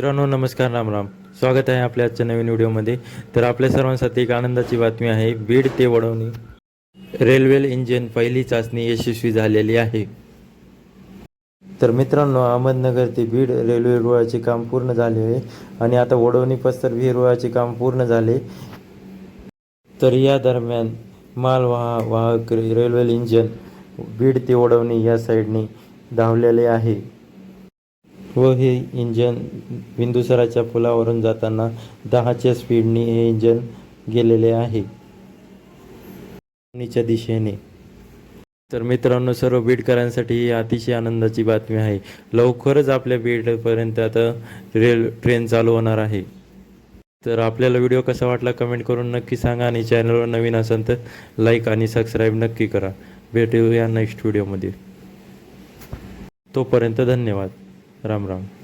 मित्रांनो नमस्कार राम राम. स्वागत आहे आपल्या आजच्या नवीन व्हिडिओमध्ये. तर आपल्या सर्वांसाठी एक आनंदाची बातमी आहे बीड ते वडवणी. रेल्वे इंजिन पहिली चाचणी यशस्वी झालेली आहे. तर मित्रांनो अहमदनगर ते बीड रेल्वे रुळाचे काम पूर्ण झाले आहे आणि आता वडवणी पस्तर विहीर रुळाचे काम पूर्ण झाले. तर या दरम्यान मालवाहा वाहक रेल्वे इंजिन बीड ते वडवणी या साईडने धावलेले आहे. व हे इंजन बिंदुसराच्या पुलावरून जाताना दहाच्या स्पीडने हे इंजन गेलेले आहे. दिशेने. तर मित्रांनो सर्व बीडकरांसाठी ही अतिशय आनंदाची बातमी आहे. लवकरच आपल्या बीडपर्यंत आता रेल ट्रेन चालू होणार आहे. तर आपल्याला व्हिडिओ कसा वाटला कमेंट करून नक्की सांगा आणि चॅनलवर नवीन असाल तर लाईक आणि सबस्क्राईब नक्की करा. भेटूया नेक्स्ट व्हिडिओमध्ये. तोपर्यंत धन्यवाद. राम राम